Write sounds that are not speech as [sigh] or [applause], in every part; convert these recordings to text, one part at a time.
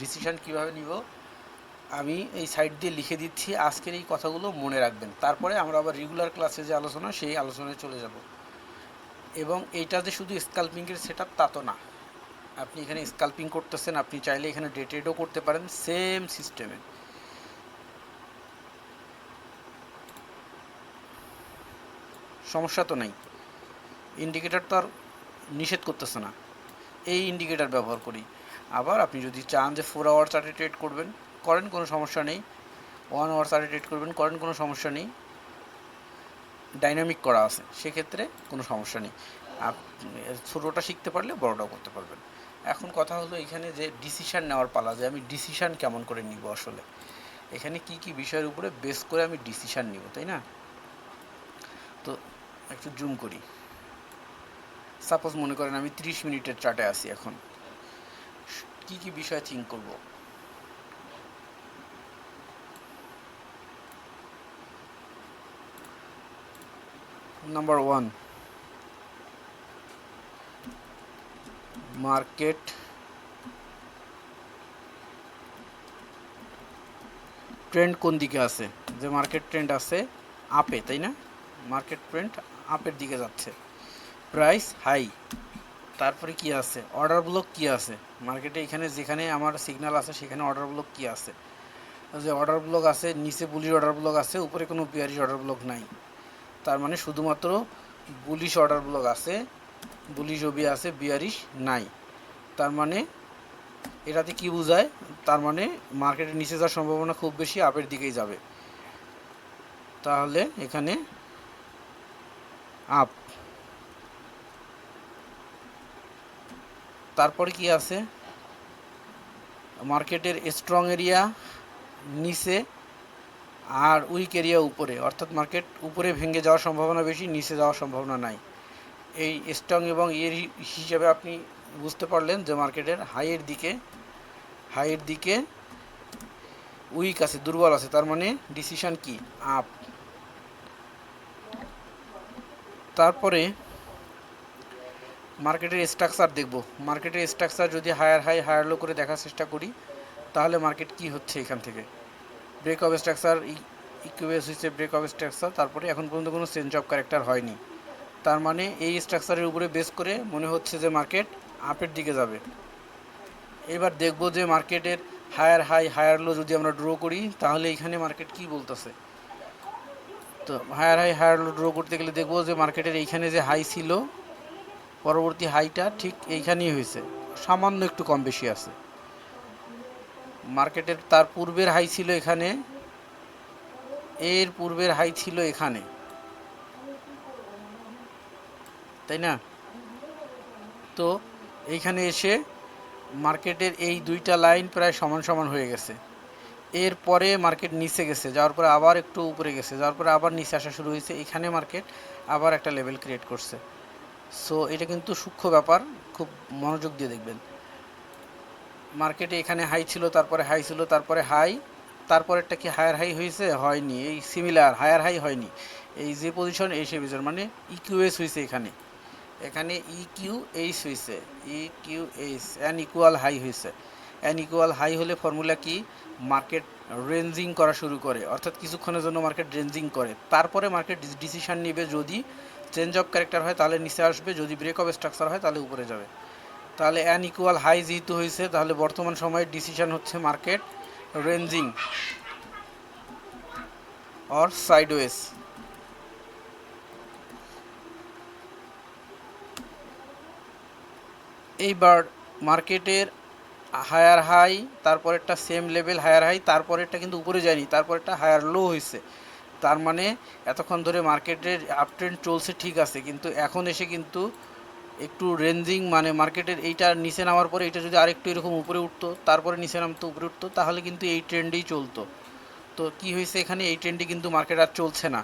Decision কীভাবে নিব, আমি এই সাইড দিয়ে লিখে দিচ্ছি, আজকের এই কথাগুলো মনে রাখবেন। তারপরে আমরা আবার রেগুলার ক্লাসে যে আলোচনা, সেই আলোচনায় চলে যাব। এবং এইটা যে শুধু স্কাল্পিংয়ের সেট আপ তা তো না। আপনি এখানে স্কাল্পিং করতেছেন, আপনি চাইলে এখানে ডেটেডও করতে পারেন সেম সিস্টেমে সমস্যা তো নাই। ইন্ডিকেটার তো আর নিষেধ করতেছে না। এই ইন্ডিকেটার ব্যবহার করি। আবার আপনি যদি চান যে ফোর আওয়ার চার্টে ট্রেড করবেন, করেন কোনো সমস্যা নেই। ওয়ান আওয়ার চার্টে ট্রেড করবেন, করেন কোনো সমস্যা নেই। ডাইনামিক করা আছে, সেক্ষেত্রে কোনো সমস্যা নেই। ছোটোটা শিখতে পারলে বড়টাও করতে পারবেন। এখন কথা হলো এখানে যে ডিসিশান নেওয়ার পালা, যে আমি ডিসিশান কেমন করে নিব আসলে? এখানে কি কি বিষয়ের উপরে বেস করে আমি ডিসিশান নিব, তাই না? তো একটু জুম করি। সাপোজ মনে করেন আমি তিরিশ মিনিটের চার্টে আছি এখন। কি কি বিষয় থিঙ্ক করব? নাম্বার ওয়ান মার্কেট ট্রেন্ড কোন দিকে আছে? যে মার্কেট ট্রেন্ড আছে আপে তাই না? মার্কেট ট্রেন্ড আপের দিকে যাচ্ছে। প্রাইস হাই তারপরে কি আছে? অর্ডার ব্লক কি আছে? মার্কেটে এখানে যেখানে আমার সিগন্যাল আছে, সেখানে অর্ডার ব্লক কি আছে? যে অর্ডার ব্লক আছে, নিচে বুলিশ অর্ডার ব্লক আছে, উপরে কোনো বিয়ারিশ অর্ডার ব্লক নাই। তার মানে শুধুমাত্র বুলিশ অর্ডার ব্লক আছে বুলিশ ওবি আছে বিয়ারিশ নাই। তার মানে এটাতে কি বোঝায়? তার মানে মার্কেটের নিচে যাওয়ার সম্ভাবনা খুব বেশি আপের দিকেই যাবে। তাহলে এখানে আপ তারপরে কি আছে? মার্কেটের স্ট্রং এরিয়া নিচে আর উইক এরিয়া উপরে। অর্থাৎ মার্কেট উপরে ভেঙে যাওয়ার সম্ভাবনা বেশি, নিচে যাওয়ার সম্ভাবনা নাই। এই স্ট্রং এবং এর হিসাবে আপনি বুঝতে পারলেন যে মার্কেটের হাইয়ের দিকে হাইয়ের দিকে উইক আছে, দুর্বল আছে। তার মানে ডিসিশন কি? আপ তারপরে মার্কেটের স্ট্রাকচার দেখব। মার্কেটের স্ট্রাকচার যদি হায়ার হাই হায়ার লো করে দেখার চেষ্টা করি, তাহলে মার্কেট কি হচ্ছে এখান থেকে? ব্রেক অফ স্ট্রাকচার ইকুয়েস হচ্ছে ব্রেক অফ স্ট্রাকচার তারপরে এখন পর্যন্ত কোনো চেঞ্জ অফ ক্যারেক্টার হয়নি। তার মানে এই স্ট্রাকচারের উপরে বেস করে মনে হচ্ছে যে মার্কেট আপের দিকে যাবে। এবার দেখব যে মার্কেটের হায়ার হাই হায়ার লো যদি আমরা ড্র করি, তাহলে এখানে মার্কেট কি বলতেছে? তো higher high higher low draw করতে গেলে দেখব যে মার্কেটের এইখানে যে হাই ছিল পরবর্তী হাইটা ঠিক এইখানেই হয়েছে। সামান্য একটু কম বেশি আছে। মার্কেটের তার পূর্বের হাই ছিল এখানে। এর পূর্বের হাই ছিল এখানে। তাই না? তো এইখানে এসে মার্কেটের এই দুইটা লাইন প্রায় সমান সমান হয়ে গেছে। এরপরে মার্কেট নিচে গেছে, যাওয়ার পরে আবার একটু উপরে গেছে, যাওয়ার পরে আবার নিচে আসা শুরু হয়েছে। এখানে মার্কেট আবার একটা লেভেল ক্রিয়েট করছে। সো এটা কিন্তু সূক্ষ্ম ব্যাপার, খুব মনোযোগ দিয়ে দেখবেন। মার্কেটে এখানে হাই ছিল, তারপরে হাই ছিল, তারপরে হাই তারপরেরটা কি হায়ার হাই হয়েছে? হয়নি। এই সিমিলার হায়ার হাই হয়নি। এই যে পজিশন এই সে পজিশন মানে ইকিউএস হয়েছে এখানে। এখানে ইকিউ কিউ এইচ হয়েছে E Q H an equal high হয়েছে। অ্যান ইকুয়াল হাই হলে ফর্মুলা কি? মার্কেট রেঞ্জিং করা শুরু করে। অর্থাৎ কিছুক্ষণের জন্য মার্কেট রেঞ্জিং করে। তারপরে মার্কেট ডিসিশন নেবে যদি চেঞ্জ অফ ক্যারেক্টার হয়, তাহলে নিচে আসবে। যদি ব্রেক অফ স্ট্রাকচার হয়, তাহলে উপরে যাবে। তাহলে অ্যান ইকুয়াল হাই যেহেতু হয়েছে, তাহলে বর্তমান সময়ে ডিসিশন হচ্ছে মার্কেট রেঞ্জিং অর সাইডওয়েজ এইবার মার্কেটের হায়ার হাই তারপরেরটা সেম লেভেল হায়ার হাই তারপরেরটা কিন্তু উপরে যায়নি, তারপরেরটা হায়ার লো হয়েছে। তার মানে এতক্ষণ ধরে মার্কেটের আপট্রেন্ড চলছে, ঠিক আছে, কিন্তু এখন এসে কিন্তু একটু রেঞ্জিং মানে মার্কেটের এইটা নিচে নামার পরে এটা যদি আরেকটু এরকম উপরে উঠতো, তারপরে নিচে নামতো, উপরে উঠতো, তাহলে কিন্তু এই ট্রেন্ডেই চলতো। তো কি হয়েছে এখানে? এই ট্রেন্ডে কিন্তু মার্কেট আর চলছে না।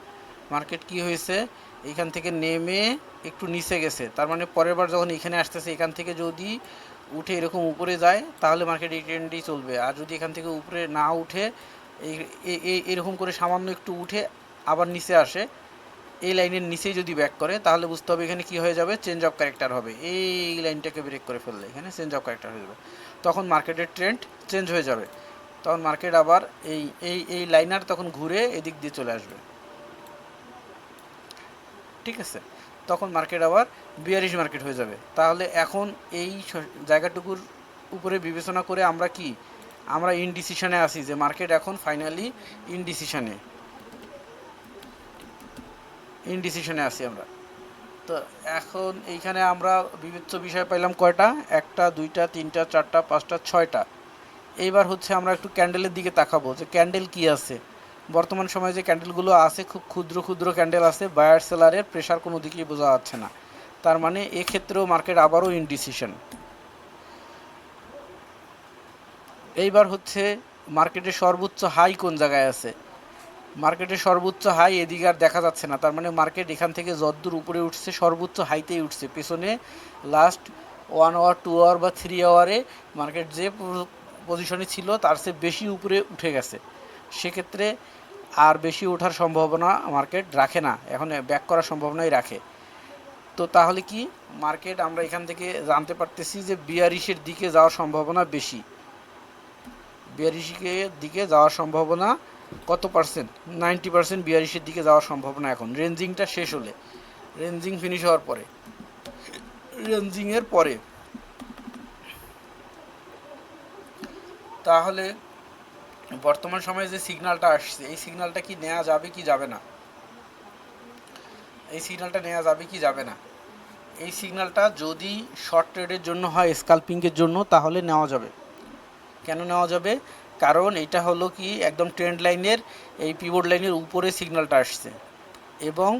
মার্কেট কি হয়েছে? এইখান থেকে নেমে একটু নিচে গেছে। তার মানে পরের বার যখন এখানে আসতেছে, এখান থেকে যদি উঠে এরকম উপরে যায়, তাহলে মার্কেট এই ট্রেন্ডেই চলবে। আর যদি এখান থেকে উপরে না উঠে এরকম করে সামান্য একটু উঠে আবার নিচে আসে। এই লাইনের নিচেই যদি ব্যাক করে, তাহলে বুঝতে হবে এখানে কি হয়ে যাবে? চেঞ্জ অফ ক্যারেক্টার হবে। এই লাইনটাকে ব্রেক করে ফেললে, এখানে চেঞ্জ অফ ক্যারেক্টার হয়ে যাবে। তখন মার্কেটের ট্রেন্ড চেঞ্জ হয়ে যাবে। তখন মার্কেট আবার এই এই এই লাইনার তখন ঘুরে এদিক দিয়ে চলে আসবে। ঠিক আছে? তখন মার্কেট আবার বিয়ারিশ মার্কেট হয়ে যাবে। তাহলে এখন এই জায়গাটুকুর উপরে বিবেচনা করে আমরা কি আমরা ইনডিসিশনে আছি যে মার্কেট এখন ফাইনালি ইনডিসিশনে ইনডিসিশনে আছি আমরা। তো এখন এইখানে আমরা বিবেচ্য বিষয় পাইলাম কয়টা? একটা, দুইটা, তিনটা, চারটা, পাঁচটা, ছয়টা। এইবার হচ্ছে আমরা একটু ক্যান্ডেলের দিকে তাকাবো যে ক্যান্ডেল কি আছে। বর্তমান সময়ে যে ক্যান্ডেলগুলো আছে খুব ক্ষুদ্র ক্ষুদ্র ক্যান্ডেল আছে বায়ার সেলারের প্রেশার কোনো দিকেই বোঝা যাচ্ছে না। তার মানে এক্ষেত্রেও মার্কেট আবারও ইনডিসিশন এইবার হচ্ছে মার্কেটে সর্বোচ্চ হাই কোন জায়গায় আছে? মার্কেটে সর্বোচ্চ হাই এদিকে আর দেখা যাচ্ছে না। তার মানে মার্কেট এখান থেকে যদ্দূর উপরে উঠছে, সর্বোচ্চ হাইতেই উঠছে। পেছনে last one hour two hour বা থ্রি আওয়ারে মার্কেট যে পজিশনে ছিল তার চেয়ে বেশি উপরে উঠে গেছে। সেক্ষেত্রে আর বেশি ওঠার সম্ভাবনা মার্কেট রাখে না। এখন ব্যাক করার সম্ভাবনাই রাখে। তো তাহলে কি মার্কেট আমরা এখান থেকে জানতে পারতেছি যে বিয়ারিশের দিকে যাওয়ার সম্ভাবনা বেশি। বিয়ারিশের দিকে যাওয়ার সম্ভাবনা কত পার্সেন্ট? নাইনটি পার্সেন্ট বিয়ারিশের দিকে যাওয়ার সম্ভাবনা এখন। রেঞ্জিংটা শেষ হলে। রেঞ্জিং ফিনিশ হওয়ার পরে। রেঞ্জিংয়ের পরে। তাহলে বর্তমান সময়ে যে সিগন্যালটা আসছে, এই সিগন্যালটা কি নেওয়া যাবে কি যাবে না? এই সিগন্যালটা নেওয়া যাবে কি যাবে না? এই সিগন্যালটা যদি শর্ট ট্রেডের জন্য হয় স্কাল্পিংয়ের জন্য, তাহলে নেওয়া যাবে। কেন নেওয়া যাবে? কারণ এটা হলো কি, একদম ট্রেন্ড লাইনের এই পিভট লাইনের উপরে সিগন্যালটা আসছে। এবং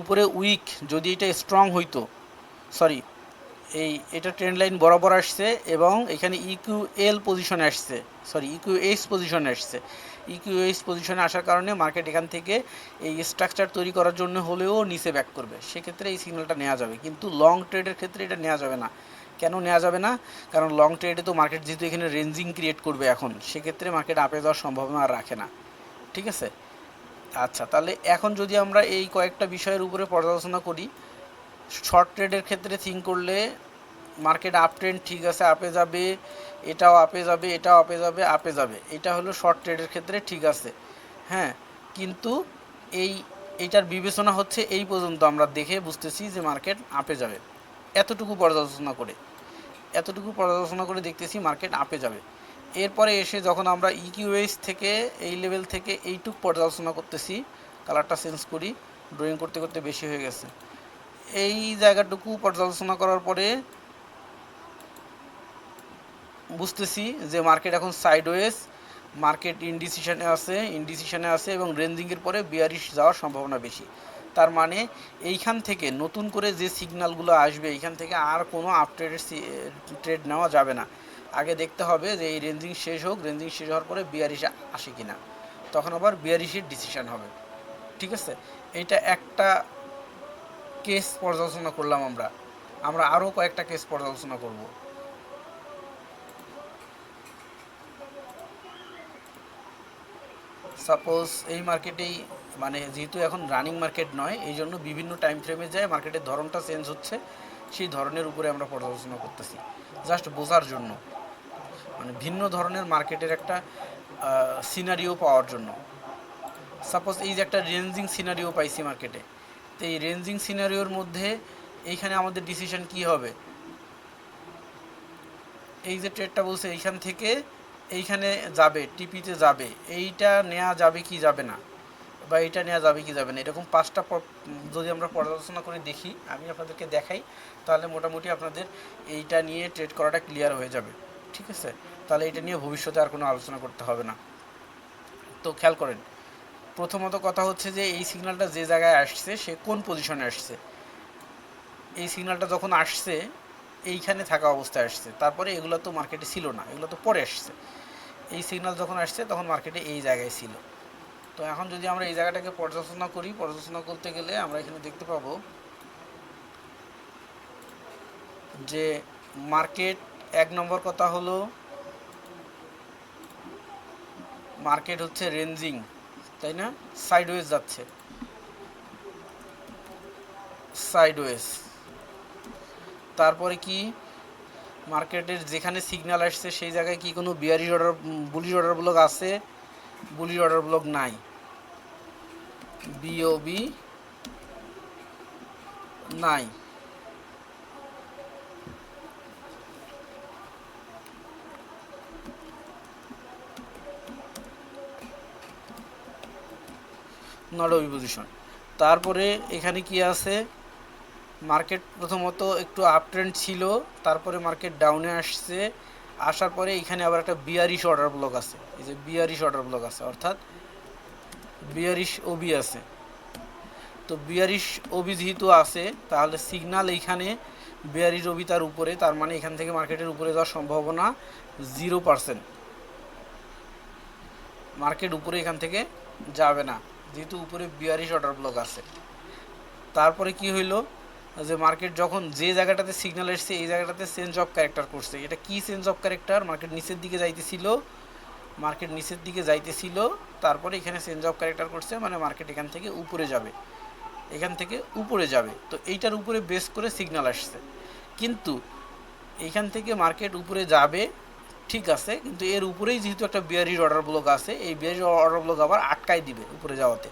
উপরে উইক যদি এটা স্ট্রং হইতো সরি এই, এটা ট্রেন্ড লাইন বরাবর আসছে এবং এখানে ইকিউ এল পজিশনে আসছে সরি ইকিউ এইচ পজিশনে আসছে। ইকিউ এইচ পজিশনে আসার কারণে মার্কেট এখান থেকে এই স্ট্রাকচার তৈরি করার জন্য হলেও নিচে ব্যাক করবে। সেক্ষেত্রে এই সিগন্যালটা নেওয়া যাবে। কিন্তু লং ট্রেডের ক্ষেত্রে এটা নেওয়া যাবে না। কেন নেওয়া যাবে না? কারণ লং ট্রেডে তো মার্কেট যেহেতু এখানে রেঞ্জিং ক্রিয়েট করবে এখন, সেক্ষেত্রে মার্কেট আপে যাওয়ার সম্ভাবনা আর রাখে না। ঠিক আছে? আচ্ছা তাহলে এখন যদি আমরা এই কয়েকটা বিষয়ের উপরে পর্যালোচনা করি শর্ট ট্রেডের ক্ষেত্রে থিঙ্ক করলে মার্কেট আপ ট্রেন্ড ঠিক আছে আপে যাবে, এটাও আপে যাবে, এটাও আপে যাবে আপে যাবে। এটা হলো শর্ট ট্রেডের ক্ষেত্রে ঠিক আছে। হ্যাঁ কিন্তু এই, এইটার বিবেচনা হচ্ছে এই পর্যন্ত আমরা দেখে বুঝতেছি যে মার্কেট আপে যাবে। এতটুকু পর্যালোচনা করে। এতটুকু পর্যালোচনা করে দেখতেছি মার্কেট আপে যাবে। এরপরে এসে যখন আমরা ইকিউএস থেকে, এই লেভেল থেকে এইটুক পর্যালোচনা করতেছি কালারটা চেঞ্জ করি ড্রয়িং করতে করতে বেশি হয়ে গেছে। এই জায়গাটুকু পর্যালোচনা করার পরে বুঝতেছি যে মার্কেট এখন সাইডওয়েজ মার্কেট ইনডিসিশনে আছে ইনডিসিশনে আছে এবং রেঞ্জিংয়ের পরে বিয়ারিশ যাওয়ার সম্ভাবনা বেশি। তার মানে এইখান থেকে নতুন করে যে সিগন্যালগুলো আসবে, এইখান থেকে আর কোনো আপট্রেডের ট্রেড নেওয়া যাবে না। আগে দেখতে হবে যে এই রেঞ্জিং শেষ হোক রেঞ্জিং শেষ হওয়ার পরে বিয়ারিশ আসে কি না তখন আবার বিয়ারিশের ডিসিশান হবে। ঠিক আছে? এইটা একটা কেস পর্যালোচনা করলাম আমরা। আমরা আরও কয়েকটা কেস পর্যালোচনা করব। সাপোজ এই মার্কেটেই মানে যেহেতু এখন রানিং মার্কেট নয় এই জন্য বিভিন্ন টাইম ফ্রেমে যায় মার্কেটের ধরনটা চেঞ্জ হচ্ছে, সেই ধরনের উপরে আমরা পর্যালোচনা করতেছি। জাস্ট বোঝার জন্য। মানে ভিন্ন ধরনের মার্কেটের একটা সিনারিও পাওয়ার জন্য। সাপোজ এই যে একটা রেঞ্জিং সিনারিও পাইছি মার্কেটে তো এই রেঞ্জিং সিনারিওর মধ্যে এইখানে আমাদের ডিসিশন কি হবে? এই যে ট্রেডটা বলছে, এইখান থেকে এইখানে যাবে টিপিতে যাবে। এইটা নেওয়া যাবে কি যাবে না? বা এটা নেওয়া যাবে কি যাবে না। এরকম পাঁচটা যদি আমরা পর্যালোচনা করে দেখি, আমি আপনাদেরকে দেখাই, তাহলে মোটামুটি আপনাদের এইটা নিয়ে ট্রেড করাটা ক্লিয়ার হয়ে যাবে। ঠিক আছে? তাহলে এটা নিয়ে ভবিষ্যতে আর কোনো আলোচনা করতে হবে না। তো খেয়াল করেন, প্রথমত কথা হচ্ছে যে এই সিগন্যালটা যে জায়গায় আসছে, সে কোন পজিশনে আসছে? এই সিগন্যালটা যখন আসছে, এইখানে থাকা অবস্থায় আসছে। তারপরে এগুলো তো মার্কেটে ছিল না, এগুলো তো পরে আসছে। এই সিগন্যাল যখন আসছে, তখন মার্কেটে এই জায়গায় ছিল। তো এখন যদি আমরা এই জায়গাটাকে পর্যালোচনা করি, পর্যালোচনা করতে গেলে আমরা এখানে দেখতে পাবো যে মার্কেট এক নম্বর কথা হলো মার্কেট হচ্ছে রেঞ্জিং, তাই না? সাইডওয়েজ যাচ্ছে। সাইডওয়েজ তারপরে কি? মার্কেটের যেখানে সিগন্যাল আসছে, সেই জায়গায় কি কোনো bearish order bullish order block আছে? বুলিশ অর্ডার ব্লক নাই। বিওবি নাই নট পজিশন তারপরে এখানে কি আছে? মার্কেট প্রথমত একটু আপ ট্রেন্ড ছিল, তারপরে মার্কেট ডাউনে আসছে, আসার পরে এখানে আবার একটা বিয়ারিশ অর্ডার ব্লক আছে। এই যে বিয়ারিশ অর্ডার ব্লক আছে, অর্থাৎ বিয়ারিশ ওবি আছে। তো বিয়ারিশ ওবি যেহেতু আছে, তাহলে সিগনাল এইখানে বিয়ারিশ ওবি তার উপরে, তার মানে এখান থেকে মার্কেটের উপরে যাওয়ার সম্ভাবনা জিরো পার্সেন্ট মার্কেট উপরে এখান থেকে যাবে না, যেহেতু উপরে বিয়ারিশ অর্ডার ব্লক আছে। তারপরে কি হইল? যে মার্কেট যখন যে জায়গাটাতে সিগন্যাল এসছে, এই জায়গাটাতে চেঞ্জ অফ ক্যারেক্টার করছে। এটা কি চেঞ্জ অফ ক্যারেক্টার মার্কেট নিচের দিকে যাইতেছিল মার্কেট নিচের দিকে যাইতেছিল, তারপরে এখানে চেঞ্জ অফ ক্যারেক্টার করছে মানে মার্কেট এখান থেকে উপরে যাবে। এখান থেকে উপরে যাবে। তো এইটার উপরে বেস করে সিগনাল আসছে। কিন্তু এইখান থেকে মার্কেট উপরে যাবে, ঠিক আছে, কিন্তু এর উপরেই যেহেতু একটা বিয়ারির অর্ডার ব্লক আছে, এই বিয়ারির অর্ডার ব্লক আবার আটকাই দিবে উপরে যাওয়াতে।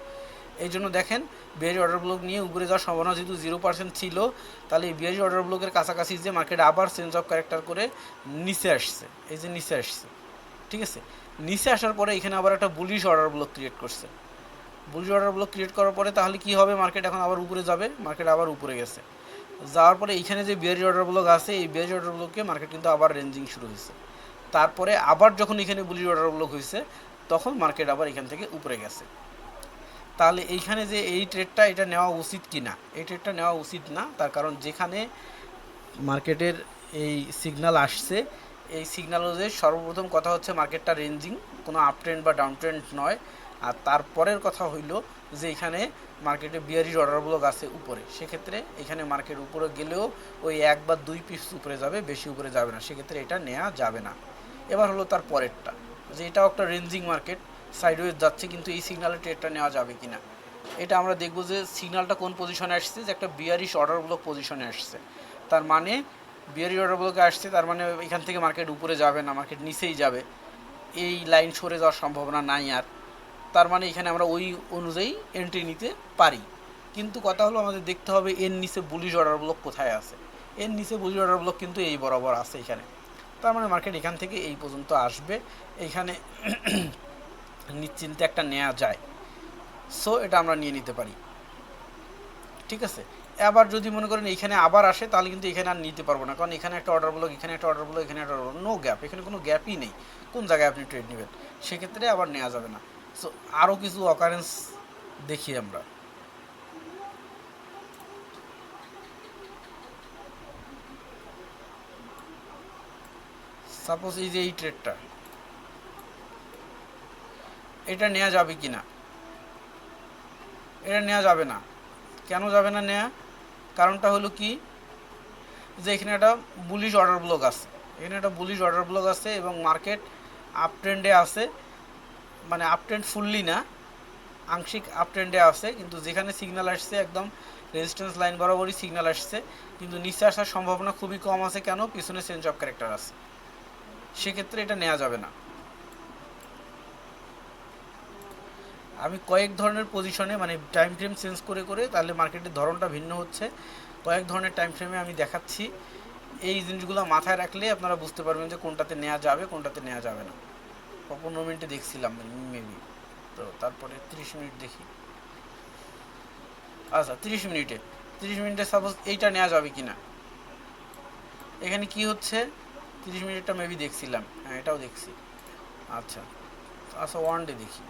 এই জন্য দেখেন বিয়ারি অর্ডার ব্লক নিয়ে উপরে যাওয়ার সম্ভাবনা যেহেতু জিরো পার্সেন্ট ছিল, তাহলে এই বিয়ারি অর্ডার ব্লকের কাছাকাছি যে মার্কেট আবার চেঞ্জ অফ ক্যারেক্টার করে নিচে আসছে, এই যে নিচে আসছে, ঠিক আছে? নিচে আসার পরে এখানে আবার একটা বুলিশ অর্ডার ব্লক ক্রিয়েট করছে। বুলিশ অর্ডার ব্লক ক্রিয়েট করার পরে তাহলে কি হবে? মার্কেট এখন আবার উপরে যাবে মার্কেট আবার উপরে গেছে। যাওয়ার পরে এইখানে যে বিয়ারি অর্ডার ব্লক আছে, এই বিয়ারি অর্ডার ব্লকে মার্কেট কিন্তু আবার রেঞ্জিং শুরু হয়েছে। তারপরে আবার যখন এখানে বুলিশ অর্ডার ব্লক হয়েছে, তখন মার্কেট আবার এখান থেকে উপরে গেছে। তাহলে এইখানে যে এই ট্রেডটা এটা নেওয়া উচিত কি না এই ট্রেডটা নেওয়া উচিত না, তার কারণ যেখানে মার্কেটের এই সিগন্যাল আসছে এই অনুযায়ী সর্বপ্রথম কথা হচ্ছে মার্কেটটা রেঞ্জিং কোনো আপ ট্রেন্ড বা ডাউন ট্রেন্ড নয়। আর তারপরের কথা হইল যে এখানে মার্কেটে বিয়ারির অর্ডার ব্লক আছে উপরে। সেক্ষেত্রে এখানে মার্কেট উপরে গেলেও ওই এক বা দুই পিস উপরে যাবে, বেশি উপরে যাবে না। সেক্ষেত্রে এটা নেওয়া যাবে না। এবার হলো তার পরেরটা, যে এটাও একটা রেঞ্জিং মার্কেট সাইডওয়েজ যাচ্ছে, কিন্তু এই সিগনালের ট্রেডটা নেওয়া যাবে কি না এটা আমরা দেখব যে সিগনালটা কোন পজিশনে আসছে, যে একটা বিয়ারিশ অর্ডার ব্লক পজিশনে আসছে। তার মানে বিয়ারি অর্ডার ব্লকে আসছে, তার মানে এখান থেকে মার্কেট উপরে যাবে না মার্কেট নিচেই যাবে। এই লাইন সরে যাওয়ার সম্ভাবনা নাই আর। তার মানে এখানে আমরা ওই অনুযায়ী এন্ট্রি নিতে পারি। কিন্তু কথা হলো আমাদের দেখতে হবে এর নিচে বুলিশ অর্ডার ব্লক কোথায় আছে। এর নিচে বুলিশ অর্ডার ব্লক কিন্তু এই বরাবর আছে এখানে। তার মানে মার্কেট এখান থেকে এই পর্যন্ত আসবে। এইখানে [clears throat] নিশ্চিন্তে একটা নেওয়া যায়। সো এটা আমরা নিয়ে নিতে পারি। ঠিক আছে? আবার যদি মনে করেন এখানে আবার আসে, তাহলে কিন্তু এখানে আর নিতে পারব না। কারণ এখানে একটা অর্ডার ব্লক এখানে একটা অর্ডার ব্লক এখানে একটা অর্ডার নো গ্যাপ এখানে কোনো গ্যাপই নেই। কোন জায়গায় আপনি ট্রেড নেবেন? সেক্ষেত্রে আবার নেওয়া যাবে না। সো আরও কিছু অকারেন্স দেখি আমরা। সাপোজ এই যে এই ট্রেডটা এটা নেওয়া যাবে কি না এটা নেওয়া যাবে না। কেন যাবে না নেওয়া কারণটা হলো কি? যে এখানে একটা বুলিশ অর্ডার ব্লক আছে। এখানে একটা বুলিশ অর্ডার ব্লক আছে এবং মার্কেট আপ ট্রেন্ডে আছে। মানে আপ ট্রেন্ড ফুললি না, আংশিক আপ ট্রেন্ডে আছে। কিন্তু যেখানে সিগন্যাল আসছে একদম রেজিস্ট্যান্স লাইন বরাবরই সিগন্যাল আসছে। কিন্তু নিচে আসার সম্ভাবনা খুবই কম আছে। কেন? পিছনে চেঞ্জ অফ ক্যারেক্টার আছে। সেক্ষেত্রে এটা নেওয়া যাবে না। আমি কয়েক ধরনের পজিশনে মানে টাইম ফ্রেম চেঞ্জ করে করে তাহলে মার্কেটের ধরনটা ভিন্ন হচ্ছে। কয়েক ধরনের টাইম ফ্রেমে আমি দেখাচ্ছি। এই জিনিসগুলো মাথায় রাখলে আপনারা বুঝতে পারবেন যে কোনটাতে নেওয়া যাবে, কোনটাতে নেওয়া যাবে না। পনেরো মিনিটে দেখছিলাম মেবি তো তারপরে তিরিশ মিনিট দেখি। আচ্ছা তিরিশ মিনিটে। তিরিশ মিনিটে সাপোজ এইটা নেওয়া যাবে কি না এখানে কি হচ্ছে? তিরিশ মিনিটটা মেবি দেখছিলাম। হ্যাঁ এটাও দেখছি। আচ্ছা আচ্ছা ওয়ান ডে দেখি।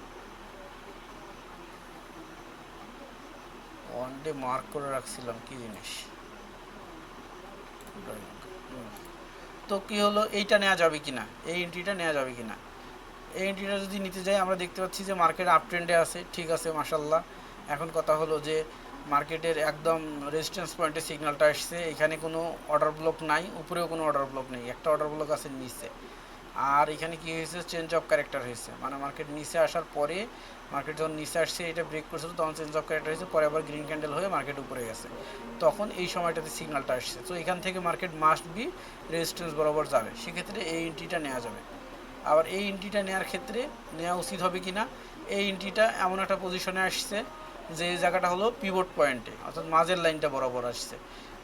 ওয়ান ডে মার্ক করে রাখছিলাম, কি জিনিস? তো কি হলো, এইটা নেওয়া যাবে কি না এই এন্ট্রিটা নেওয়া যাবে কি না এই এন্ট্রিটা যদি নিতে যাই, আমরা দেখতে পাচ্ছি যে মার্কেট আপ ট্রেন্ডে আছে, ঠিক আছে মাসাল্লাহ এখন কথা হলো যে মার্কেটের একদম রেজিস্ট্যান্স পয়েন্টে সিগন্যালটা আসছে, এখানে কোনো অর্ডার ব্লক নাই, উপরেও কোনো অর্ডার ব্লক নেই, একটা অর্ডার ব্লক আছে নিচে। আর এখানে কি হয়েছে? চেঞ্জ অফ ক্যারেক্টার হয়েছে। মানে মার্কেট নিচে আসার পরে মার্কেট যখন নিচে আসছে, এটা ব্রেক করছিল তখন চেঞ্জ অফ ক্যারেক্টার হয়েছে, পরে আবার গ্রিন ক্যান্ডেল হয়ে মার্কেট উপরে গেছে। তখন এই সময়টাতে সিগনালটা আসছে। তো এখান থেকে মার্কেট মাস্ট বি রেজিস্ট্যান্স বরাবর যাবে। সেক্ষেত্রে এই এন্ট্রিটা নেওয়া যাবে। আবার এই এন্ট্রিটা নেওয়ার ক্ষেত্রে নেওয়া উচিত হবে কি না এই এন্ট্রিটা এমন একটা পজিশনে আসছে যে, জায়গাটা হলো পিভট পয়েন্টে অর্থাৎ মাঝের লাইনটা বরাবর আসছে।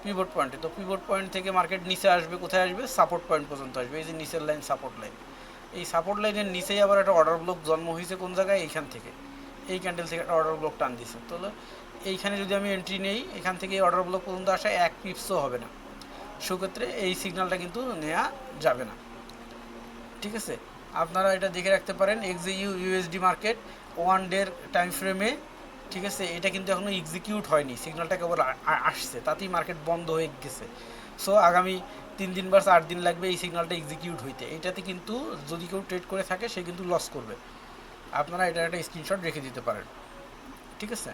পিভট পয়েন্টে তো পিভট পয়েন্ট থেকে মার্কেট নিচে আসবে, কোথায় আসবে? সাপোর্ট পয়েন্ট পর্যন্ত আসবে। এই যে নিচের লাইন সাপোর্ট লাইন এই সাপোর্ট লাইনের নিচেই আবার একটা অর্ডার ব্লক জন্ম হয়েছে কোন জায়গায়? এইখান থেকে। এই ক্যান্ডেল থেকে একটা অর্ডার ব্লক টান দিছে। তাহলে এইখানে যদি আমি এন্ট্রি নেই, এখান থেকে এই অর্ডার ব্লক পর্যন্ত আসা এক পিপসও হবে না। সেক্ষেত্রে এই সিগন্যালটা কিন্তু নেওয়া যাবে না। ঠিক আছে? আপনারা এটা দেখে রাখতে পারেন। এক্সিইউ ইউএসডি মার্কেট ওয়ান ডের টাইম ফ্রেমে ঠিক আছে, এটা কিন্তু এখনও এক্সিকিউট হয়নি। সিগন্যালটা কেবল আসছে, তাতেই মার্কেট বন্ধ হয়ে গেছে। সো আগামী তিন দিন বা চার দিন লাগবে এই সিগন্যালটা এক্সিকিউট হইতে। এটাতে কিন্তু যদি কেউ ট্রেড করে থাকে, সে কিন্তু লস করবে। আপনারা এটা একটা স্ক্রিনশট রেখে দিতে পারেন। ঠিক আছে?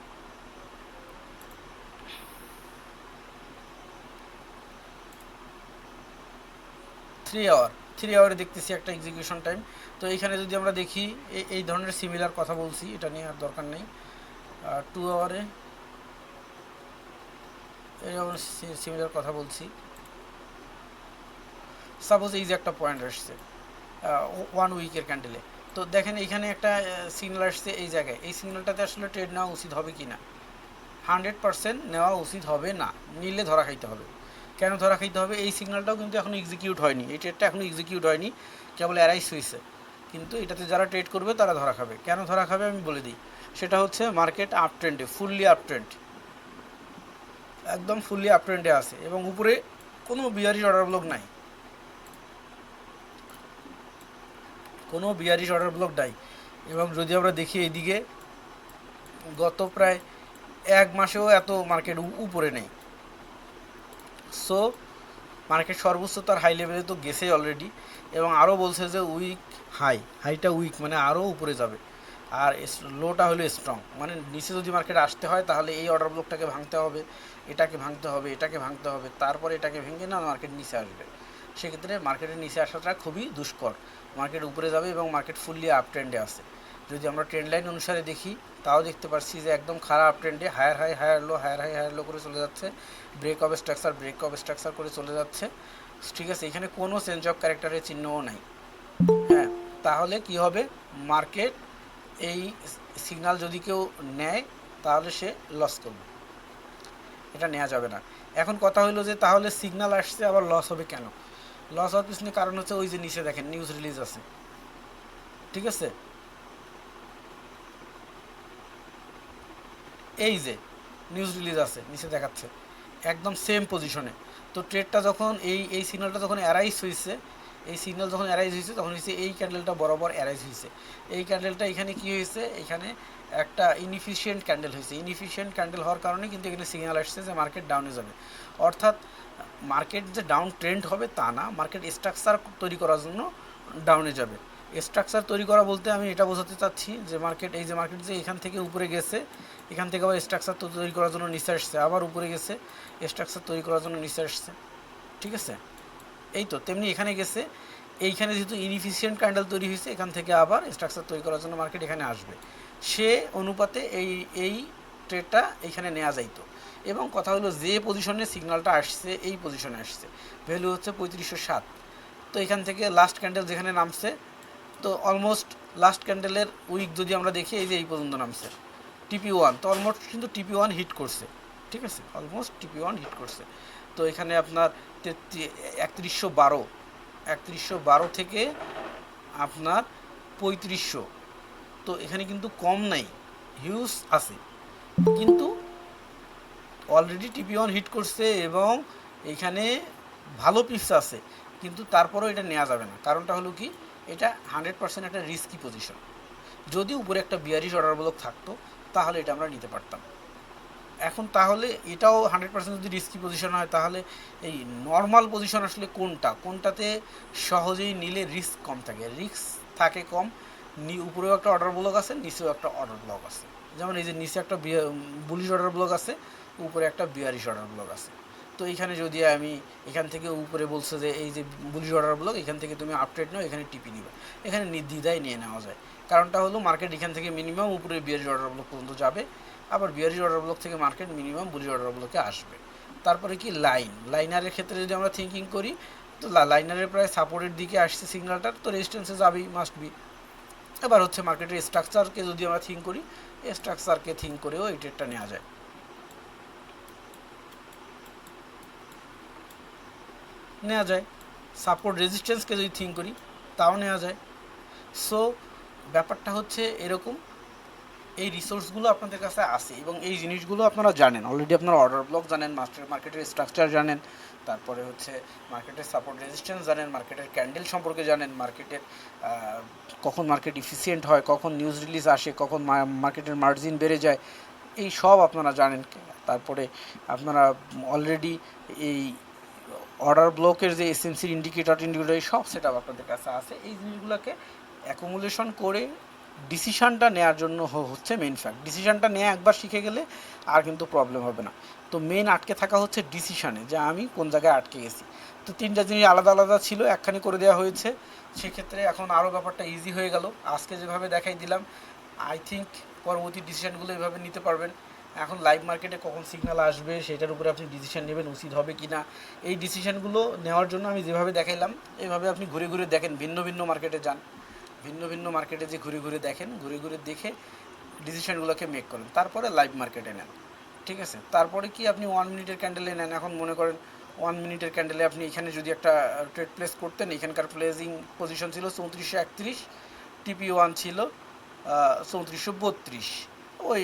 থ্রি আওয়ার থ্রি আওয়ারে দেখতেছি একটা এক্সিকিউশন টাইম তো এইখানে যদি আমরা দেখি এই ধরনের সিমিলার কথা বলছি, এটা নিয়ে আর দরকার নেই। টু আওয়ারে এরকম সিমিলার কথা বলছি। সাপোজ এই যে একটা পয়েন্ট আসছে ওয়ান উইকের ক্যান্ডেলে তো দেখেন এখানে একটা সিগন্যাল আসছে এই জায়গায়। এই সিগন্যালটাতে আসলে ট্রেড নেওয়া উচিত হবে কি না হান্ড্রেড পার্সেন্ট নেওয়া উচিত হবে না। নিলে ধরা খাইতে হবে। কেন ধরা খাইতে হবে? এই সিগন্যালটাও কিন্তু এখনও এক্সিকিউট হয়নি। এই ট্রেডটা এখনও এক্সিকিউট হয়নি। কেবল অ্যারাইস হয়েছে কিন্তু এটাতে যারা ট্রেড করবে তারা ধরা খাবে। কেন ধরা খাবে আমি বলে দিই। সেটা হচ্ছে মার্কেট আপ ট্রেন্ডে ফুললি আপ ট্রেন্ড একদম ফুললি আপ ট্রেন্ডে আছে এবং উপরে কোনো বিয়ারিশ অর্ডার ব্লক নাই। কোনো বিয়ারিশ অর্ডার ব্লক নাই এবং যদি আমরা দেখি এইদিকে, গত প্রায় এক মাসেও এত মার্কেট উপরে নেই। সো মার্কেট সর্বোচ্চ তার হাই লেভেলে তো গেছেই অলরেডি এবং আরও বলছে যে উইক হাই হাইটা উইক মানে আরও উপরে যাবে। আর লোটা হলো স্ট্রং মানে নিচে যদি মার্কেট আসতে হয়, তাহলে এই অর্ডার ব্লকটাকে ভাঙতে হবে, এটাকে ভাঙতে হবে, এটাকে ভাঙতে হবে, তারপরে এটাকে ভেঙে না মার্কেট নিচে আসবে। সেক্ষেত্রে মার্কেটের নিচে আসাটা খুবই দুষ্কর। মার্কেট উপরে যাবে এবং মার্কেট ফুললি আপ ট্রেন্ডে আসে। যদি আমরা ট্রেন্ড লাইন অনুসারে দেখি, তাও দেখতে পাচ্ছি যে একদম খারাপ ট্রেন্ডে higher high higher low higher high higher low করে চলে যাচ্ছে। Break of structure break of structure করে চলে যাচ্ছে। ঠিক আছে, এখানে কোনো চেঞ্জ অফ ক্যারেক্টারের চিহ্নও নাই। হ্যাঁ তাহলে কি হবে? মার্কেট এই সিগন্যাল যদি কেউ নেয়, তাহলে সে লস করবে। এটা নেওয়া যাবে না। এখন কথা হলো যে, তাহলে সিগনাল আসছে, আবার লস হবে কেন? লস হওয়ার পিছনে কারণ হচ্ছে ওই যে নিচে দেখেন নিউজ রিলিজ আছে। ঠিক আছে? এই যে নিউজ রিলিজ আছে, নিচে দেখাচ্ছে। একদম সেম পজিশনে তো ট্রেডটা যখন, এই এই সিগন্যালটা যখন অ্যারাইজ হয়েছে এই সিগন্যাল যখন অ্যারাইজ হয়েছে, তখন হয়েছে এই ক্যান্ডেলটা বরাবর অ্যারাইজ হয়েছে। এই ক্যান্ডেলটা এখানে কি হয়েছে? এখানে একটা ইনএফিশিয়েন্ট ক্যান্ডেল হয়েছে। ইনএফিশিয়েন্ট ক্যান্ডেল হওয়ার কারণে কিন্তু এখানে সিগন্যাল আসছে যে মার্কেট ডাউনে যাবে। অর্থাৎ মার্কেট যে ডাউন ট্রেন্ড হবে তা না মার্কেট স্ট্রাকচার তৈরি করার জন্য ডাউনে যাবে। স্ট্রাকচার তৈরি করা বলতে আমি এটা বোঝাতে চাচ্ছি যে মার্কেট এই যে মার্কেট যে এখান থেকে উপরে গেছে, এখান থেকে আবার স্ট্রাকচার তৈরি করার জন্য নিচে আসছে, আবার উপরে গেছে স্ট্রাকচার তৈরি করার জন্য নিচে আসছে। ঠিক আছে? এই তো, তেমনি এখানে গেছে। এইখানে যেহেতু ইনএফিসিয়েন্ট ক্যান্ডেল তৈরি হয়েছে, এখান থেকে আবার স্ট্রাকচার তৈরি করার জন্য মার্কেট এখানে আসবে। সে অনুপাতে এই এই ট্রেডটা এখানে নেওয়া যাইতো এবং কথা হলো যে পজিশনে সিগন্যালটা আসছে, এই পজিশনে আসছে। ভ্যালু হচ্ছে পঁয়ত্রিশশো সাত। তো এখান থেকে লাস্ট ক্যান্ডেল যেখানে নামছে, তো অলমোস্ট লাস্ট ক্যান্ডেলের উইক যদি আমরা দেখি, এই যে এই পর্যন্ত নামছে। টিপি ওয়ান তো অলমোস্ট কিন্তু টিপি ওয়ান হিট করছে। ঠিক আছে? অলমোস্ট টিপি ওয়ান হিট করছে। তো এখানে আপনার একত্রিশশো বারো। একত্রিশশো বারো থেকে আপনার পঁয়ত্রিশশো। তো এখানে কিন্তু কম নাই, হিউজ আছে। কিন্তু অলরেডি টিপি ওয়ান হিট করছে এবং এখানে ভালো পিপস আছে, কিন্তু তারপরেও এটা নেওয়া যাবে না। কারণটা হলো কি, এটা হান্ড্রেড পার্সেন্ট একটা রিস্কি পজিশন যদি উপরে একটা বিয়ারিশ অর্ডার ব্লক থাকতো, তাহলে এটা আমরা নিতে পারতাম। এখন তাহলে এটাও হান্ড্রেড পার্সেন্ট যদি রিস্কি পজিশন হয়, তাহলে এই নর্মাল পজিশন আসলে কোনটা? কোনটাতে সহজেই নিলে রিস্ক কম থাকে? রিস্ক থাকে কম উপরেও একটা অর্ডার ব্লক আছে, নিচেও একটা অর্ডার ব্লক আছে। যেমন এই যে নিচে একটা বুলিশ অর্ডার ব্লক আছে, উপরে একটা বিয়ারিশ অর্ডার ব্লক আছে। তো এখানে যদি আমি এখান থেকে উপরে বলছে যে এই যে বুলিশ অর্ডার ব্লক এখান থেকে তুমি আপডেট নাও, এখানে টিপি নিবে। এখানে নির্দ্বিধায় নিয়ে নেওয়া যায়। কারণটা হলো মার্কেট এখান থেকে মিনিমাম উপরে বিয়ারি অর্ডার ব্লক পর্যন্ত যাবে। আবার বিয়ারি অর্ডার ব্লক থেকে মার্কেট মিনিমাম বুলিশ অর্ডার ব্লকে আসবে। তারপরে কি লাইন লাইনারের ক্ষেত্রে যদি আমরা থিঙ্কিং করি, তো লাইনারের প্রায় সাপোর্টের দিকে আসছে সিগন্যালটার তো রেজিস্ট্যান্সে যাবেই মাস্ট বি এবার হচ্ছে মার্কেটের স্ট্রাকচারকে যদি আমরা থিঙ্ক করি স্ট্রাকচারকে থিঙ্ক করেও এই ট্রেডটা নেওয়া যায়। নেওয়া যায়। সাপোর্ট রেজিস্ট্যান্সকে যদি থিঙ্ক করি, তাও নেওয়া যায়। সো ব্যাপারটা হচ্ছে এরকম এই রিসোর্সগুলো আপনাদের কাছে আসে এবং এই জিনিসগুলো আপনারা জানেন। অলরেডি আপনারা অর্ডার ব্লক জানেন মাস্টার মার্কেটের স্ট্রাকচার জানেন, তারপরে হচ্ছে মার্কেটের সাপোর্ট রেজিস্ট্যান্স জানেন মার্কেটের ক্যান্ডেল সম্পর্কে জানেন মার্কেটের কখন মার্কেট ইফিসিয়েন্ট হয়, কখন নিউজ রিলিজ আসে, কখন মার্কেটের মার্জিন বেড়ে যায়, এই সব আপনারা জানেন। তারপরে আপনারা অলরেডি এই অর্ডার ব্লকের যে এসএমসির ইন্ডিকেটর ইন্ডিকেটর এই সব সেট আপনাদের কাছে আছে। এই জিনিসগুলোকে অ্যাকুমুলেশন করে ডিসিশানটা নেওয়ার জন্য হচ্ছে মেন ফ্যাক্ট ডিসিশানটা নেওয়া একবার শিখে গেলে আর কিন্তু প্রবলেম হবে না। তো মেন আটকে থাকা হচ্ছে ডিসিশানে যে আমি কোন জায়গায় আটকে গেছি। তো তিনটা জিনিস আলাদা আলাদা ছিল, একখানি করে দেওয়া হয়েছে। সেক্ষেত্রে এখন আরও ব্যাপারটা ইজি হয়ে গেল। আজকে যেভাবে দেখাই দিলাম আই থিঙ্ক পরবর্তী ডিসিশানগুলো এভাবে নিতে পারবেন। এখন লাইভ মার্কেটে কখন সিগনাল আসবে, সেটার উপরে আপনি ডিসিশান নেবেন, উচিত হবে কি না এই ডিসিশানগুলো নেওয়ার জন্য আমি যেভাবে দেখাইলাম এইভাবে আপনি ঘুরে ঘুরে দেখেন, ভিন্ন ভিন্ন মার্কেটে যান। ভিন্ন ভিন্ন মার্কেটে যে ঘুরে ঘুরে দেখেন, ঘুরে ঘুরে দেখে ডিসিশনগুলোকে মেক করেন। তারপরে লাইভ মার্কেটে নেন। ঠিক আছে? তারপরে কি আপনি ওয়ান মিনিটের ক্যান্ডেলে নেন? এখন মনে করেন ওয়ান মিনিটের ক্যান্ডেলে আপনি এখানে যদি একটা ট্রেড প্লেস করতেন, এখানকার প্লেসিং পজিশন ছিল চৌত্রিশশো একত্রিশ টিপি ওয়ান ছিল চৌত্রিশশো বত্রিশ। ওই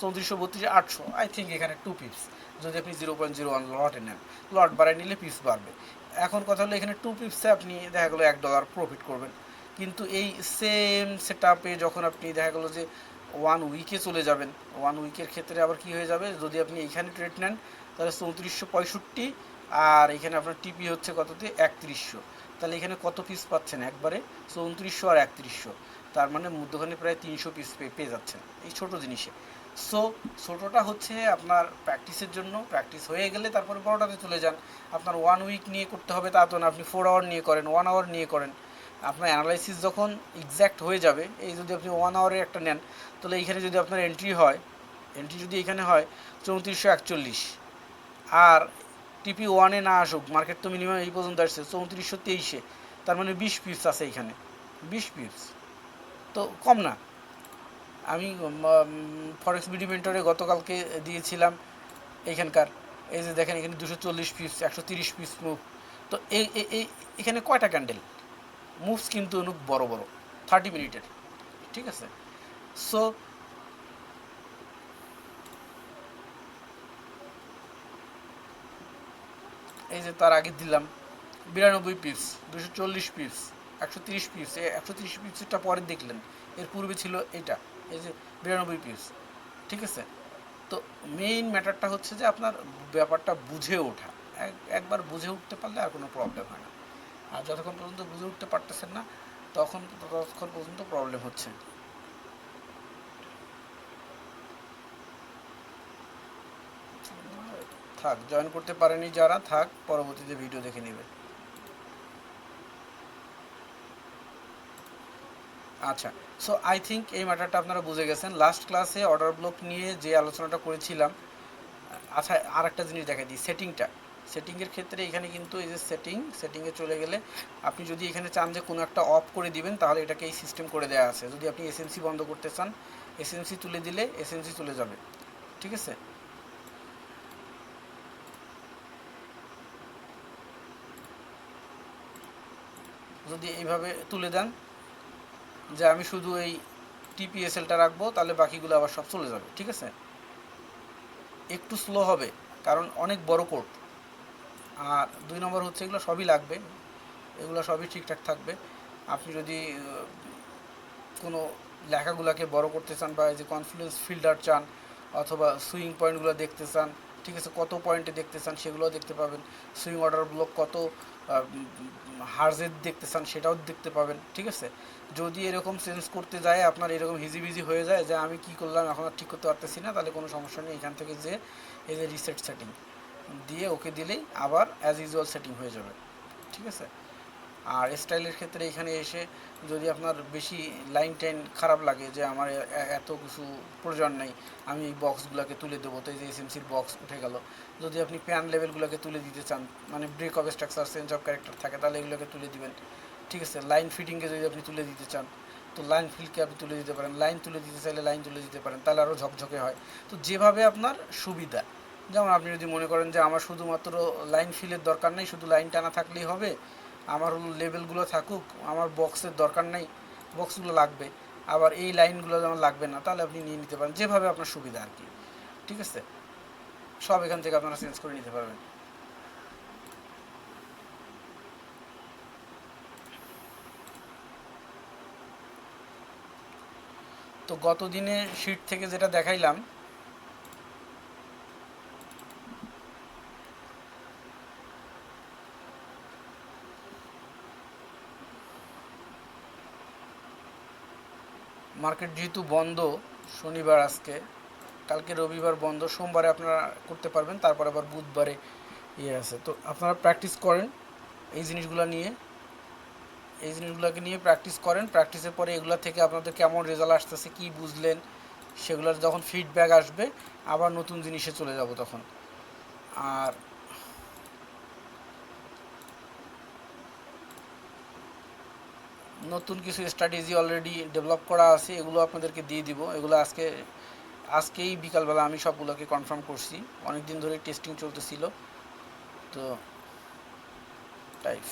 চৌত্রিশশো বত্রিশ আটশো। আই থিঙ্ক এখানে টু পিপস যদি আপনি জিরো পয়েন্ট জিরো ওয়ান লটে নেন লট বাড়ায় নিলে পিপস বাড়বে। এখন কথা হলো এখানে টু পিপসে আপনি দেখা গেলো এক ডলার প্রফিট করবেন। কিন্তু এই সেম সেট যখন আপনি দেখা গেলো যে ওয়ান উইকে চলে যাবেন ওয়ান উইকের ক্ষেত্রে আবার কি হয়ে যাবে? যদি আপনি এখানে ট্রেড নেন, তাহলে চৌত্রিশশো পঁয়ষট্টি আর এখানে আপনার টিপি হচ্ছে কততে? একত্রিশশো। তাহলে এখানে কত পিস পাচ্ছেন একবারে? চৌত্রিশশো আর একত্রিশশো। তার মানে মধ্যখানে প্রায় তিনশো পিস পেয়ে যাচ্ছেন এই ছোট জিনিসে। সো ছোটোটা হচ্ছে আপনার প্র্যাকটিসের জন্য। প্র্যাকটিস হয়ে গেলে তারপরে বড়টাতে চলে যান। আপনার ওয়ান উইক নিয়ে করতে হবে তা তো না। আপনি ফোর আওয়ার নিয়ে করেন ওয়ান আওয়ার নিয়ে করেন। আপনার অ্যানালাইসিস যখন এক্স্যাক্ট হয়ে যাবে, এই যদি আপনি ওয়ান আওয়ারের একটা নেন, তাহলে এইখানে যদি আপনার এন্ট্রি হয় এন্ট্রি যদি এখানে হয়, চৌত্রিশশো একচল্লিশ। আর টিপি ওয়ানে না আসুক মার্কেট তো মিনিমাম এই পর্যন্ত আসছে, চৌত্রিশশো তেইশে। তার মানে বিশ পিপস আছে এখানে বিশ পিপস তো কম না। আমি ফরেক্স বিডি মেন্টরে গতকালকে দিয়েছিলাম এইখানকার এই যে দেখেন, এখানে দুশো চল্লিশ পিস একশো তিরিশ পিস মুভ তো এই এখানে কয়টা ক্যান্ডেল মুভস কিন্তু অনেক বড় বড় থার্টি মিনিটের ঠিক আছে? সো এই যে তার আগে দিলাম, বিরানব্বই পিস দুশো চল্লিশ পিস একশো তিরিশ পিস একশো তিরিশ পিসটা পরে দেখলেন, এর পূর্বে ছিল এটা, এই যে বিরানব্বই পিস ঠিক আছে? তো মেইন ম্যাটারটা হচ্ছে যে আপনার ব্যাপারটা বুঝে ওঠা একবার বুঝে উঠতে পারলে আর কোনো প্রবলেম হয় না। আর যতক্ষণ পর্যন্ত বুঝে উঠতে পারতেছেন না, তখন ততক্ষণ পর্যন্ত প্রবলেম হচ্ছে। থাক জয়েন করতে পারেনি যারা, থাক, পরবর্তীতে ভিডিও দেখে নেবে। আচ্ছা সো আই থিঙ্ক এই ম্যাটারটা আপনারা বুঝে গেছেন। লাস্ট ক্লাসে অর্ডার ব্লক নিয়ে যে আলোচনাটা করেছিলাম আচ্ছা আর একটা জিনিস দেখা দিই সেটিংটা সেটিংয়ের ক্ষেত্রে এখানে কিন্তু এই যে সেটিং সেটিংয়ে চলে গেলে আপনি যদি এখানে চান যে কোনো একটা অফ করে দিবেন, তাহলে এটাকে এই সিস্টেম করে দেওয়া আছে। যদি আপনি এসএমসি বন্ধ করতে চান এসএমসি তুলে দিলে এসএমসি চলে যাবে। ঠিক আছে? যদি এইভাবে তুলে দেন, যে আমি শুধু এই টিপিএসএলটা রাখব, তাহলে বাকিগুলো আবার সব চলে যাবে। ঠিক আছে? একটু স্লো হবে, কারণ অনেক বড় কোড আর দুই নম্বর হচ্ছে এগুলো সবই লাগবে। এগুলো সবই ঠিকঠাক থাকবে। আপনি যদি কোনো লেখাগুলোকে বড় করতে চান বা এই যে কনফিডেন্স ফিল্টার চান অথবা সুইং পয়েন্টগুলো দেখতে চান, ঠিক আছে, কত পয়েন্টে দেখতে চান সেগুলোও দেখতে পাবেন। সুইং অর্ডার ব্লক কত হার্জের দেখতে চান সেটাও দেখতে পাবেন, ঠিক আছে? যদি এরকম চেঞ্জ করতে যায়, আপনার এরকম হিজিবিজি হয়ে যায় যে আমি কি করলাম, এখন আর ঠিক করতে পারতেছি না, তাহলে কোনো সমস্যা নেই। এখান থেকে যে, এই যে রিসেট সেটিং দিয়ে ওকে দিলেই আবার অ্যাজ ইউজুয়াল সেটিং হয়ে যাবে। ঠিক আছে? আর স্টাইলের ক্ষেত্রে এখানে এসে যদি আপনার বেশি লাইন টাইন খারাপ লাগে যে আমার এত কিছু প্রয়োজন নেই, আমি এই বক্সগুলোকে তুলে দেবো। তো এই যে এসএমসির বক্স উঠে গেল। যদি আপনি প্যান লেভেলগুলোকে তুলে দিতে চান মানে break of structure change of character থাকে, তাহলে এগুলোকে তুলে দিবেন। ঠিক আছে? লাইন ফিটিংকে যদি আপনি তুলে দিতে চান, তো লাইন ফিলকে আপনি তুলে দিতে পারেন। লাইন তুলে দিতে চাইলে লাইন তুলে দিতে পারেন, তাহলে আরও ঝকঝকে হয়। তো যেভাবে আপনার সুবিধা যেমন আপনি যদি মনে করেন যে আমার শুধুমাত্র লাইন ফিলের দরকার নেই, শুধু লাইন টানা থাকলেই হবে, আমার লেভেলগুলো থাকুক, আমার বক্সের দরকার নেই বক্সগুলো লাগবে, আবার এই লাইনগুলো যেমন লাগবে না, তাহলে আপনি নিয়ে নিতে পারেন, যেভাবে আপনার সুবিধা আর কি, ঠিক আছে? সব এখান থেকে আপনারা চেঞ্জ করে নিতে পারবেন। তো গত দিনে শিট থেকে যেটা দেখাইলাম মার্কেট যেহেতু বন্ধ, শনিবার আজকে, কালকে রবিবার বন্ধ, সোমবারে আপনারা করতে পারবেন, তারপর আবার বুধবারে ইয়ে আছে। তো আপনারা প্র্যাকটিস করেন এই জিনিসগুলো নিয়ে। এই জিনিসগুলোকে নিয়ে প্র্যাকটিস করেন প্র্যাকটিসের পরে এগুলো থেকে আপনাদের কেমন রেজাল্ট আসতেছে, কি বুঝলেন, সেগুলোর যখন ফিডব্যাক আসবে, আবার নতুন জিনিসে চলে যাব তখন। আর নতুন কিছু স্ট্র্যাটেজি অলরেডি ডেভেলপ করা আছে, এগুলো আপনাদেরকে দিয়ে দিব। এগুলো আজকে, আজকেই বিকালবেলা আমি সবগুলোকে কনফার্ম করছি। অনেক দিন ধরে টেস্টিং চলতেছিল। তো টাইপ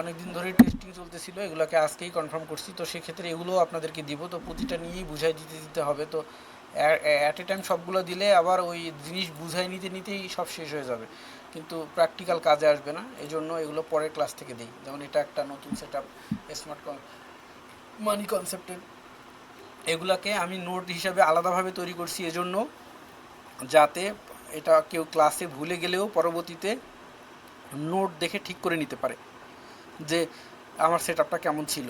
অনেক দিন ধরে টেস্টিং চলতেছিল, এগুলোকে আজকেই কনফার্ম করছি। তো সেক্ষেত্রে এগুলোও আপনাদেরকে দিব। তো প্রতিটা নিয়েই বুঝাই দিতে দিতে হবে। তো অ্যাট এ টাইম সবগুলো দিলে আবার ওই জিনিস বুঝাই নিতে, নিতেই সব শেষ হয়ে যাবে। কিন্তু প্র্যাকটিক্যাল কাজে আসবে না। এই জন্য এগুলো পরের ক্লাস থেকে দিই। যেমন এটা একটা নতুন সেট আপ স্মার্ট মানি কনসেপ্টের এগুলাকে আমি নোট হিসাবে আলাদাভাবে তৈরি করছি এজন্য, যাতে এটা কেউ ক্লাসে ভুলে গেলেও পরবর্তীতে নোট দেখে ঠিক করে নিতে পারে যে আমার সেট আপটা কেমন ছিল।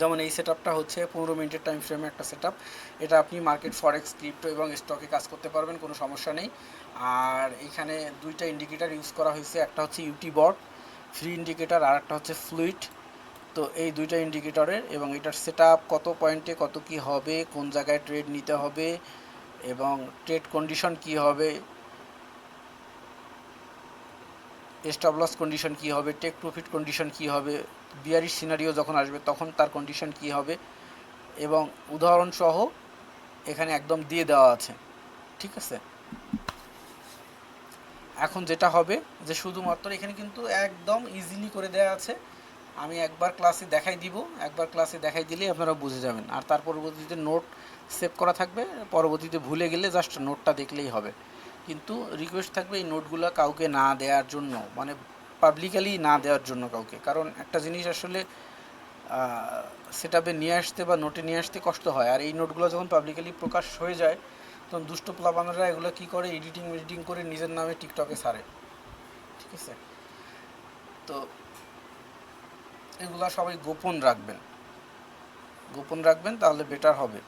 যেমন এই সেট আপটা হচ্ছে পনেরো মিনিটের টাইম ফ্রেমে একটা সেট এটা আপনি মার্কেট ফরেক্স ক্রিপ্টো এবং স্টকে কাজ করতে পারবেন, কোনো সমস্যা নেই। আর এখানে দুইটা ইন্ডিকেটার ইউজ করা হয়েছে, একটা হচ্ছে ইউটি বট ফ্রি ইন্ডিকেটার আর একটা হচ্ছে ফ্লুইড তো এই দুইটা ইন্ডিকেটরের এবং এটার সেট কত পয়েন্টে কত কি হবে, কোন জায়গায় ট্রেড নিতে হবে এবং ট্রেড কন্ডিশন কি হবে লস কন্ডিশন কী হবে টেক প্রফিট কন্ডিশন কী হবে বিয়ারিশ সিনারিও যখন আসবে তখন তার কন্ডিশন কী হবে এবং উদাহরণসহ এখানে একদম দিয়ে দেওয়া আছে। ঠিক আছে? এখন যেটা হবে যে শুধুমাত্র এখানে কিন্তু একদম ইজিলি করে দেওয়া আছে। আমি একবার ক্লাসে দেখাই দিব। একবার ক্লাসে দেখাই দিলেই আপনারা বুঝে যাবেন। আর তার পরবর্তীতে নোট সেভ করা থাকবে। পরবর্তীতে ভুলে গেলে জাস্ট নোটটা দেখলেই হবে। কিন্তু রিকোয়েস্ট থাকবে এই নোটগুলো কাউকে না দেওয়ার জন্য। মানে পাবলিকালি না দেওয়ার জন্য কাউকে। কারণ একটা জিনিস আসলে সেটাবে নিয়ে আসতে বা নোটে নিয়ে আসতে কষ্ট হয়। আর এই নোটগুলো যখন পাবলিকালি প্রকাশ হয়ে যায় তখন দুষ্ট প্লাবানরা এগুলো কী করে? এডিটিং এডিটিং করে নিজের নামে টিকটকে ছাড়ে ঠিক আছে? তো এগুলা সবাই গোপন রাখবেন। গোপন রাখবেন, তাহলে বেটার হবে।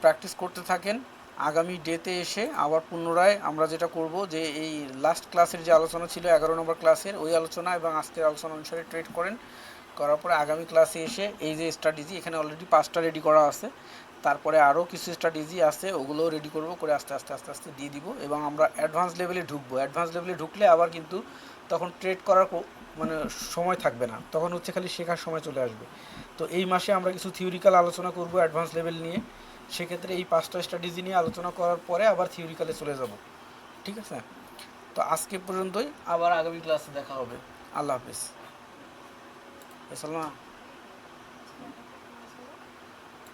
প্র্যাকটিস করতে থাকেন। আগামী ডেতে এসে আবার পুনরায় আমরা যেটা করব যে, এই লাস্ট ক্লাসের যে আলোচনা ছিল, এগারো নম্বর ক্লাসের ওই আলোচনা এবং আজকের আলোচনা অনুসারে ট্রেড করেন। করার পরে আগামী ক্লাসে এসে এই যে স্ট্র্যাটেজি এখানে অলরেডি পাঁচটা রেডি করা আছে। তারপরে আরও কিছু স্ট্র্যাটেজি আছে ওগুলোও রেডি করব, করে আস্তে আস্তে আস্তে আস্তে দিয়ে দিব এবং আমরা অ্যাডভান্স লেভেলে ঢুকবো। অ্যাডভান্স লেভেলে ঢুকলে আবার কিন্তু তখন ট্রেড করার মানে সময় থাকবে না। তখন হচ্ছে খালি শেখার সময় চলে আসবে। তো এই মাসে আমরা কিছু থিওরিক্যাল আলোচনা করব অ্যাডভান্স লেভেল নিয়ে। সেক্ষেত্রে এই পাঁচটা স্ট্র্যাটেজি নিয়ে আলোচনা করার পরে আবার থিওরিক্যালে চলে যাব। ঠিক আছে? তো আজকে পর্যন্তই, আবার আগামী ক্লাসে দেখা হবে। আল্লাহ হাফিজ। সালমা